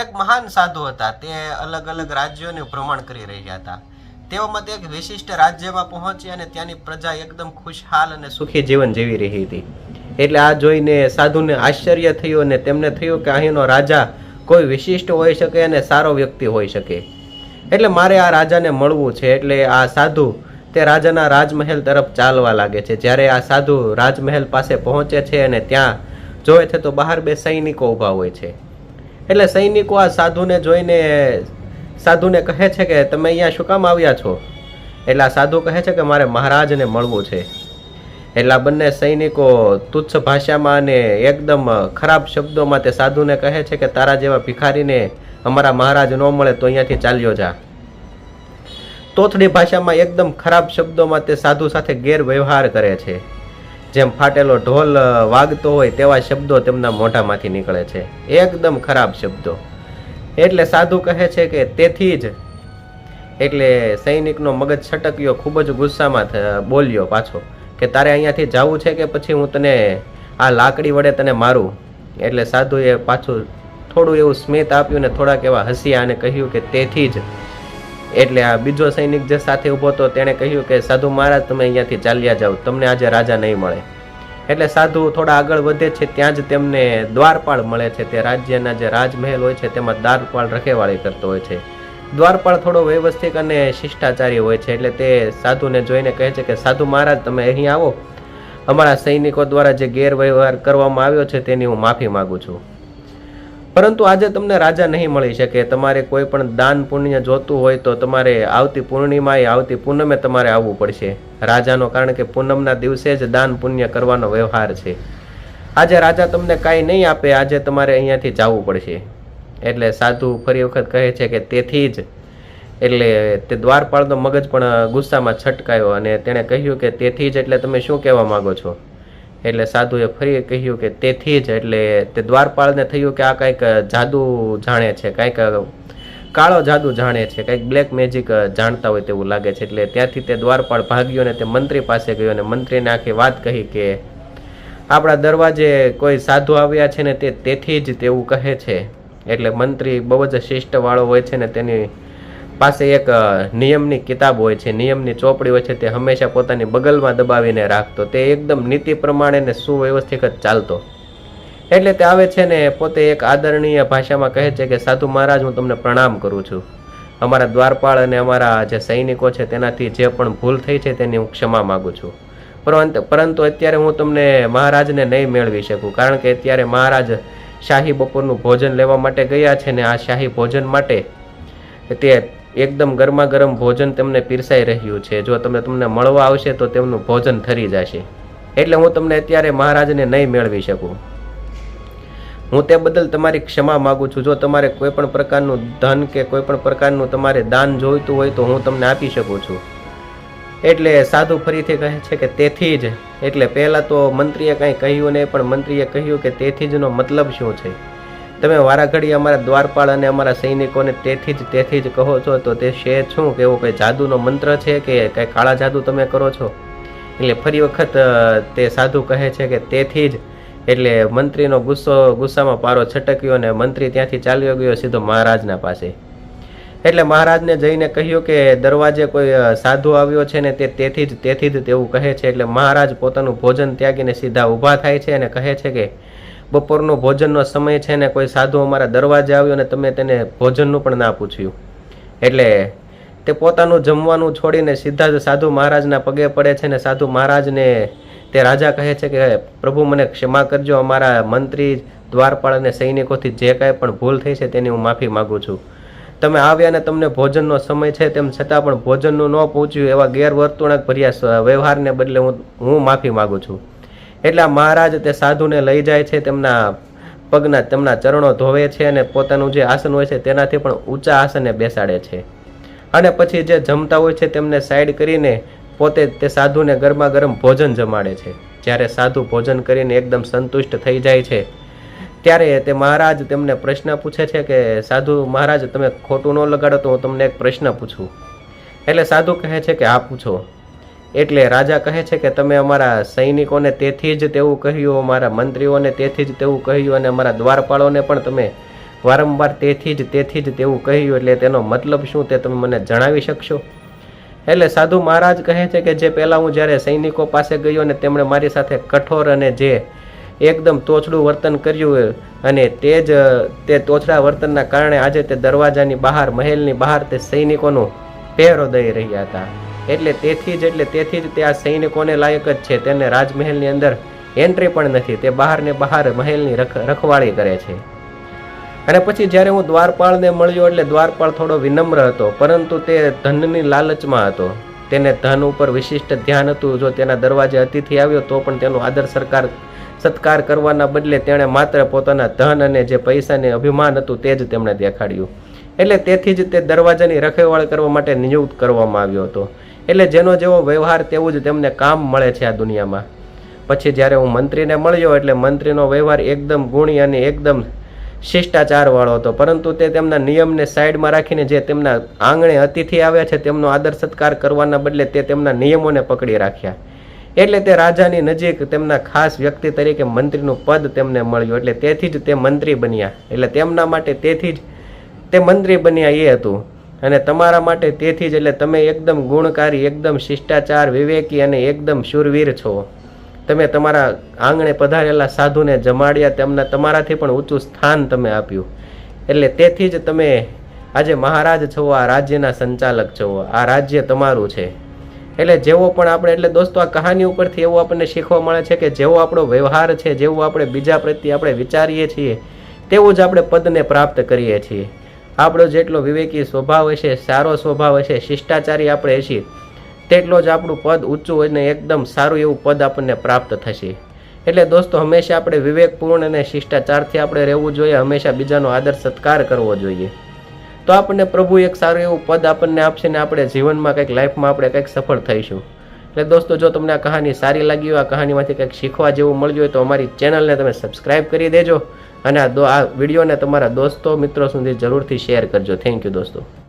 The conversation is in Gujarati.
એક મહાન સાધુ હતા. તે અલગ અલગ રાજ્યોનું ભ્રમણ કરી રહ્યા હતા. તેઓમાં તે એક વિશિષ્ટ રાજ્યમાં પહોંચી અને ત્યાંની પ્રજા એકદમ ખુશહાલ અને સુખી જીવન જીવી રહી હતી. એટલે આ જોઈને સાધુને આશ્ચર્ય થયું અને તેમને થયું કે અહીંનો રાજા કોઈ વિશિષ્ટ હોઈ શકે અને સારો વ્યક્તિ હોઈ શકે. એટલે મારે આ રાજાને મળવું છે. એટલે આ સાધુ તે રાજાના રાજમહેલ તરફ ચાલવા લાગે છે. જ્યારે આ સાધુ રાજમહેલ પાસે પહોંચે છે અને ત્યાં જોવે છે તો બહાર બે સૈનિકો ઊભા હોય છે. એટલે સૈનિકો આ સાધુને જોઈને, સાધુને કહે છે કે તમે અહીંયા શું કામ આવ્યા છો? એટલે આ સાધુ કહે છે કે મારે મહારાજને મળવું છે. એટલે આ બંને સૈનિકો તુચ્છ ભાષામાં અને એકદમ ખરાબ શબ્દોમાં તે સાધુને કહે છે કે તારા જેવા ભિખારીને અમારા મહારાજ ન મળે તો અહીંયાથી ચાલ્યો જા. તોથડી ભાષામાં એકદમ ખરાબ શબ્દોમાં તે સાધુ સાથે ગેરવ્યવહાર કરે છે. જેમ ફાટેલો ઢોલ વાગતો હોય તેવા શબ્દો તેમના મોઢામાંથી નીકળે છે. એકદમ ખરાબ શબ્દો. એટલે સાધુ કહે છે કે તેથી જ. એટલે સૈનિકનો મગજ છટક્યો, ખૂબ જ ગુસ્સામાં બોલ્યો પાછો કે તારે અહીંયાથી જવું છે કે પછી હું તને આ લાકડી વડે તને મારું? એટલે સાધુએ પાછું થોડું એવું સ્મિત આપ્યું ને થોડાક એવા હસ્યા અને કહ્યું કે તેથી જ. એટલે આ બીજો સૈનિક જે સાથે ઊભો હતો, તેણે કહ્યું કે, સાધુ મહારાજ, તમે અહીંયાથી ચાલ્યા જાઓ, તમને આજે રાજા નહીં મળે. એટલે સાધુ થોડા આગળ વધે છે, ત્યાં જ તેમને દ્વારપાળ મળે છે. તે રાજ્યના જે રાજમહેલ હોય છે, તેમાં દ્વારપાળ રખેવાળી કરતો હોય છે. દ્વારપાળ થોડો વ્યવસ્થિત અને શિષ્ટાચારી હોય છે, એટલે તે સાધુને જોઈને કહે છે કે, સાધુ મહારાજ, તમે અહીં આવો. અમારા સૈનિકો દ્વારા જે ગેરવ્યવહાર કરવામાં આવ્યો છે, તેની હું માફી માગું છું. પરંતુ આજે તમને રાજા નહીં મળી શકે. તમારે કોઈ પણ દાન પુણ્ય જોતું હોય તો તમારે આવતી પૂર્ણિમાએ આવતી પૂનમે તમારે આવવું પડશે. રાજાનો કારણ કે પૂનમના દિવસે જ દાન પુણ્ય કરવાનો વ્યવહાર છે. આજે રાજા તમને કાંઈ નહીં આપે, આજે તમારે અહીંયાથી જવું પડશે. એટલે સાધુ ફરી વખત કહે છે કે તેથી જ. એટલે તે દ્વારપાળનો મગજ પણ ગુસ્સામાં છટકાયો અને તેણે કહ્યું કે તેથી જ એટલે તમે શું કહેવા માગો છો? એટલે સાધુએ ફરી કહ્યું કે તેથી જ, એટલે તે દ્વારપાળને થયું કે આ કંઈક જાદુ જાણે છે, કંઈક કાળો જાદુ જાણે છે, કંઈક બ્લેક મેજિક જાણતા હોય તેવું લાગે છે. એટલે ત્યાંથી તે દ્વારપાળ ભાગ્યો અને તે મંત્રી પાસે ગયો અને મંત્રીને આખી વાત કહી કે આપણા દરવાજે કોઈ સાધુ આવ્યા છે ને તે તેથી જ તેવું કહે છે. એટલે મંત્રી બહુ જ શિષ્ટવાળો હોય છે ને તેની પાસે એક નિયમની કિતાબ હોય છે, નિયમની ચોપડી હોય છે, તે હંમેશા પોતાની બગલમાં દબાવીને રાખતો. તે એકદમ નીતિ પ્રમાણે ને સુવ્યવસ્થિત ચાલતો. એટલે તે આવે છે ને, પોતે એક આદરણીય ભાષામાં કહે છે કે, સાધુ મહારાજ, હું તમને પ્રણામ કરું છું. અમારા દ્વારપાળ અને અમારા જે સૈનિકો છે, તેનાથી જે પણ ભૂલ થઈ છે, તેની હું ક્ષમા માગું છું. પરંતુ પરંતુ અત્યારે હું તમને મહારાજને નહીં મેળવી શકું, કારણ કે અત્યારે મહારાજ શાહી બપોરનું ભોજન લેવા માટે ગયા છે ને, આ શાહી ભોજન માટે તે એકદમ ગરમા ગરમ ભોજન તેમને પીરસાઈ રહ્યું છે. જો તમે તમને મળવા આવશે તો તેમનું ભોજન થરી જશે. એટલે હું તમને અત્યારે મહારાજને નહીં મેળવી શકું. હું તે બદલ તમારી ક્ષમા માગું છું. જો તમારે કોઈ પણ પ્રકારનું ધન કે કોઈ પણ પ્રકારનું તમારે દાન જોઈતું હોય તો હું તમને આપી શકું છું. એટલે સાધુ ફરીથી કહે છે કે તેથી જ. એટલે પહેલાં તો મંત્રીએ કાંઈ કહ્યું નહીં, પણ મંત્રીએ કહ્યું કે તેથી જનો મતલબ શું છે? તમે વારાઘડી અમારા દ્વારપાળ અને અમારા સૈનિકોને તેથી જ તેથી જ કહો છો, તો તે છે શું કે એવો કોઈ જાદુનો મંત્ર છે કે કંઈ કાળા જાદુ તમે કરો છો? એટલે ફરી વખત તે સાધુ કહે છે કે તેથી જ, એટલે મંત્રીનો ગુસ્સો, ગુસ્સામાં પારો છટક્યો અને મંત્રી ત્યાંથી ચાલ્યો ગયો સીધો મહારાજના પાસે. એટલે મહારાજને જઈને કહ્યું કે દરવાજે કોઈ સાધુ આવ્યો છે ને તે તેથી જ તેથી જ તેવું કહે છે, એટલે મહારાજ પોતાનું ભોજન ત્યાગીને સીધા ઊભા થાય છે અને કહે છે કે બપોરનો ભોજનનો સમય છે ને કોઈ સાધુ અમારા દરવાજે આવ્યો ને તમે તેને ભોજનનું પણ ના પૂછ્યું. એટલે તે પોતાનું જમવાનું છોડીને સીધા જ સાધુ મહારાજના પગે પડે છે ને સાધુ મહારાજને તે રાજા કહે છે કે પ્રભુ, મને ક્ષમા કરજો. અમારા મંત્રી, દ્વારપાળ અને સૈનિકોથી જે કાંઈ પણ ભૂલ થઈ છે તેની હું માફી માગું છું. તમે આવ્યા ને તમને ભોજનનો સમય છે, તેમ છતાં પણ ભોજનનું ન પહોંચ્યું એવા ગેરવર્તુણક ભર્યા વ્યવહારને બદલે હું હું માફી માગું છું. એટલે મહારાજ તે સાધુને લઈ જાય છે, તેમના પગના, તેમના ચરણો ધોવે છે અને પોતાનું જે આસન હોય છે તેનાથી પણ ઊંચા આસને બેસાડે છે. અને પછી જે જમતા હોય છે તેમને સાઈડ કરીને પોતે તે સાધુને ગરમા ગરમ ભોજન જમાડે છે. જ્યારે સાધુ ભોજન કરીને એકદમ સંતુષ્ટ થઈ જાય છે, ત્યારે તે મહારાજ તેમને પ્રશ્ન પૂછે છે કે, સાધુ મહારાજ, તમે ખોટું ન લગાડો તો હું તમને એક પ્રશ્ન પૂછું. એટલે સાધુ કહે છે કે, હા, પૂછો. એટલે રાજા કહે છે કે તમે અમારા સૈનિકોને તેથી જ તેવું કહ્યું, અમારા મંત્રીઓને તેથી જ તેવું કહ્યું અને અમારા દ્વારપાળોને પણ તમે વારંવાર તેથી જ તેથી જ તેવું કહ્યું. એટલે તેનો મતલબ શું તે તમે મને જણાવી શકશો? એટલે સાધુ મહારાજ કહે છે કે જે પહેલાં હું જ્યારે સૈનિકો પાસે ગયો અને તેમણે મારી સાથે કઠોર અને જે એકદમ તોછડું વર્તન કર્યું અને તે જ, તે તોછડા વર્તનના કારણે આજે તે દરવાજાની બહાર, મહેલની બહાર તે સૈનિકોનું પહેરો દઈ રહ્યા હતા. એટલે તેથી જ, એટલે તેથી જ તે આ સૈનિકોને લાયક જ છે. તેને રાજમહેલની અંદર એન્ટ્રી પણ નથી. તે બહાર ને બહાર મહેલની રખ, રખવાળી કરે છે. અને પછી જ્યારે હું દ્વારપાળને મળ્યો, એટલે દ્વારપાળ થોડો વિનમ્ર હતો, પરંતુ તે ધનની લાલચમાં હતો. તેને ધન ઉપર વિશિષ્ટ ધ્યાન હતું. જો તેના દરવાજે અતિથિ આવ્યો, તો પણ તેનો આદર સરકાર, સત્કાર કરવાના બદલે તેણે માત્ર પોતાના ધન અને જે પૈસાને અભિમાન હતું તે જ તેમણે દેખાડ્યું. એટલે તેથી જ તે દરવાજાની રખેવાળ કરવા માટે નિયુક્ત કરવામાં આવ્યો હતો. એટલે જેનો જેવો વ્યવહાર તેવું જ તેમને કામ મળે છે આ દુનિયામાં. પછી જ્યારે હું મંત્રીને મળ્યો એટલે મંત્રીનો વ્યવહાર એકદમ ગુણી અને એકદમ શિષ્ટાચારવાળો હતો. પરંતુ તે તેમના નિયમને સાઈડમાં રાખીને જે તેમના આંગણે અતિથિ આવ્યા છે તેમનો આદર સત્કાર કરવાના બદલે તે તેમના નિયમોને પકડી રાખ્યા. એટલે તે રાજાની નજીક તેમના ખાસ વ્યક્તિ તરીકે મંત્રીનું પદ તેમને મળ્યું. એટલે તેથી જ તે મંત્રી બન્યા. એટલે તેમના માટે તેથી જ તે મંત્રી બન્યા એ હતું. અને તમારા માટે તેથી જ એટલે તમે એકદમ ગુણકારી, એકદમ શિષ્ટાચાર, વિવેકી અને એકદમ શૂરવીર છો. તમે તમારા આંગણે પધારેલા સાધુને જમાડ્યા, તેમના તમારાથી પણ ઊંચું સ્થાન તમે આપ્યું. એટલે તેથી જ તમે આજે મહારાજ છો, આ રાજ્યના સંચાલક છો, આ રાજ્ય તમારું છે. એટલે જેવો પણ આપણે, એટલે દોસ્તો, આ કહાની ઉપરથી એવું આપણને શીખવા મળે છે કે જેવો આપણો વ્યવહાર છે, જેવું આપણે બીજા પ્રત્યે આપણે વિચારીએ છીએ, તેવું જ આપણે પદને પ્રાપ્ત કરીએ છીએ. આપણો જેટલો વિવેકી સ્વભાવ હશે, સારો સ્વભાવ હશે, શિષ્ટાચારી આપણે હશે, તેટલો જ આપણું પદ ઊંચું અને એકદમ સારું એવું પદ આપણને પ્રાપ્ત થશે. એટલે દોસ્તો, હંમેશા આપણે વિવેકપૂર્ણ અને શિષ્ટાચારથી આપણે રહેવું જોઈએ, હંમેશા બીજાનો આદર સત્કાર કરવો જોઈએ. તો આપણને પ્રભુ એક સારું એવું પદ આપણને આપશે ને આપણે જીવનમાં કંઈક લાઈફમાં આપણે કંઈક સફળ થઈશું. એટલે દોસ્તો, જો તમને આ કહાની સારી લાગી હોય, આ કહાનીમાંથી કંઈક શીખવા જેવું મળ્યું હોય, તો અમારી ચેનલને તમે સબસ્ક્રાઈબ કરી દેજો. અને આ વિડીયોને તમારા દોસ્તો મિત્રો સુધી જરૂરથી શેર કરજો. થેન્ક યુ દોસ્તો.